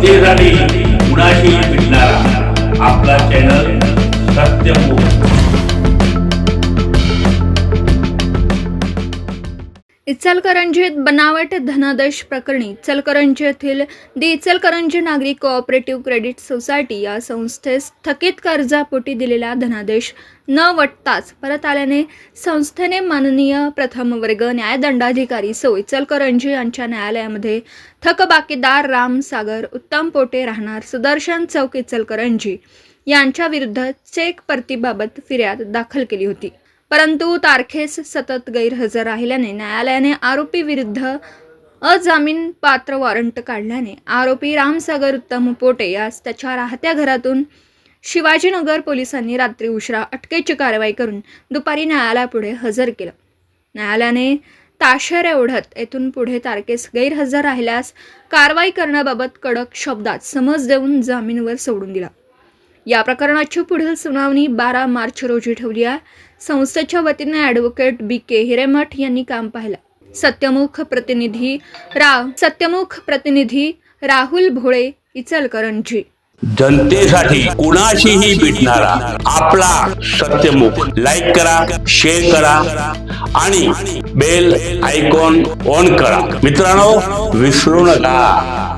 जनतेसाठी कुणाशी इचलकरंजीत बनावट धनादेश प्रकरणी इचलकरंजी येथील दि इचलकरंजी नागरिक कोऑपरेटिव्ह क्रेडिट सोसायटी या संस्थेस थकीत कर्जापोटी दिलेला धनादेश न वटताच परत आल्याने संस्थेने माननीय प्रथम वर्ग न्यायदंडाधिकारी सौ इचलकरंजी यांच्या न्यायालयामध्ये थकबाकीदार राम सागर उत्तम पोटे राहणार सुदर्शन चौक इचलकरंजी यांच्या विरुद्ध चेक परतीबाबत फिर्याद दाखल केली होती. परंतु तारखेस सतत गैरहजर राहिल्याने न्यायालयाने आरोपी विरुद्ध अजामीन पात्र वॉरंट काढल्याने आरोपी रामसागर उत्तम पोटे यास त्याच्या राहत्या घरातून शिवाजीनगर पोलिसांनी रात्री उशिरा अटकेची कारवाई करून दुपारी न्यायालयापुढे हजर केलं. न्यायालयाने ताशेरे ओढत येथून पुढे तारखेस गैरहजर राहिल्यास कारवाई करण्याबाबत कडक शब्दात समज देऊन जामीनवर सोडून दिला. या प्रकरणाची पुढील सुनावणी बारा मार्च रोजी ठेवली आहे. संस्थेच्या वतीने ॲडव्होकेट बी के हिरेमठ यांनी काम पाहिलं. सत्यमुख प्रतिनिधी राव सत्यमुख प्रतिनिधी राहुल भोळे इचलकरंजी. जनतेसाठी कुणाशीही भेटणारा आपला सत्यमुख लाईक करा शेअर करा आणि बेल आयकॉन ऑन करा. मित्रांनो विसरू नका.